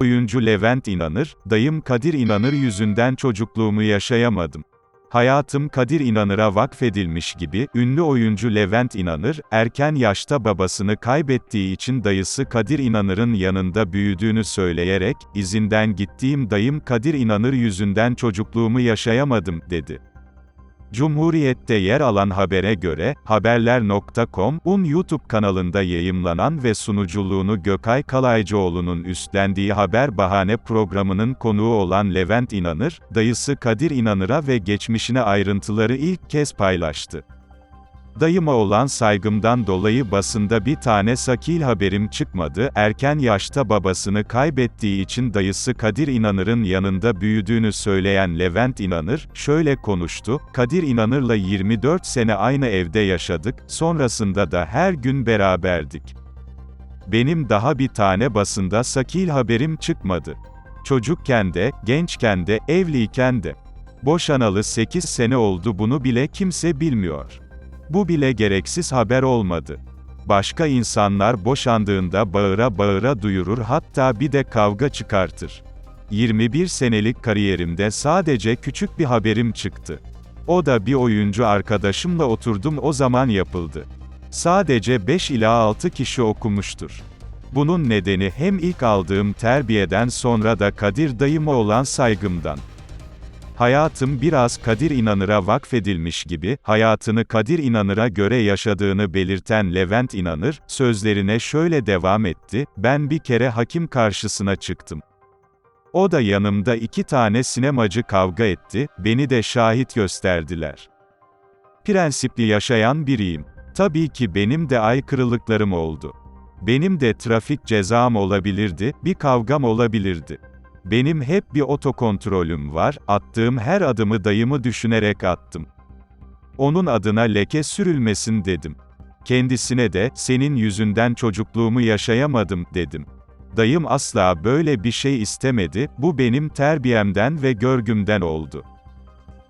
Oyuncu Levent İnanır, dayım Kadir İnanır yüzünden çocukluğumu yaşayamadım. Hayatım Kadir İnanır'a vakfedilmiş gibi, ünlü oyuncu Levent İnanır, erken yaşta babasını kaybettiği için dayısı Kadir İnanır'ın yanında büyüdüğünü söyleyerek, izinden gittiğim dayım Kadir İnanır yüzünden çocukluğumu yaşayamadım, dedi. Cumhuriyet'te yer alan habere göre, Haberler.com'un YouTube kanalında yayımlanan ve sunuculuğunu Gökay Kalaycıoğlu'nun üstlendiği Haber Bahane programının konuğu olan Levent İnanır, dayısı Kadir İnanır'a ve geçmişine ayrıntıları ilk kez paylaştı. Dayıma olan saygımdan dolayı basında bir tane sakil haberim çıkmadı, erken yaşta babasını kaybettiği için dayısı Kadir İnanır'ın yanında büyüdüğünü söyleyen Levent İnanır, şöyle konuştu, Kadir İnanır'la 24 sene aynı evde yaşadık, sonrasında da her gün beraberdik. Benim daha bir tane basında sakil haberim çıkmadı. Çocukken de, gençken de, evliyken de. Boşanalı 8 sene oldu bunu bile kimse bilmiyor. Bu bile gereksiz haber olmadı. Başka insanlar boşandığında bağıra bağıra duyurur hatta bir de kavga çıkartır. 21 senelik kariyerimde sadece küçük bir haberim çıktı. O da bir oyuncu arkadaşımla oturdum o zaman yapıldı. Sadece 5 ila 6 kişi okumuştur. Bunun nedeni hem ilk aldığım terbiyeden sonra da Kadir dayıma olan saygımdan. Hayatım biraz Kadir İnanır'a vakfedilmiş gibi, hayatını Kadir İnanır'a göre yaşadığını belirten Levent İnanır, sözlerine şöyle devam etti, ben bir kere hakim karşısına çıktım. O da yanımda iki tane sinemacı kavga etti, beni de şahit gösterdiler. Prensipli yaşayan biriyim. Tabii ki benim de aykırılıklarım oldu. Benim de trafik cezam olabilirdi, bir kavgam olabilirdi. Benim hep bir otokontrolüm var, attığım her adımı dayımı düşünerek attım. Onun adına leke sürülmesin dedim. Kendisine de, senin yüzünden çocukluğumu yaşayamadım, dedim. Dayım asla böyle bir şey istemedi, bu benim terbiyemden ve görgümden oldu.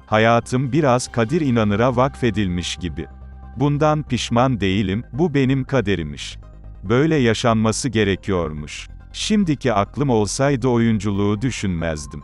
Hayatım biraz Kadir İnanır'a vakfedilmiş gibi. Bundan pişman değilim, bu benim kaderimiş. Böyle yaşanması gerekiyormuş. Şimdiki aklım olsaydı oyunculuğu düşünmezdim.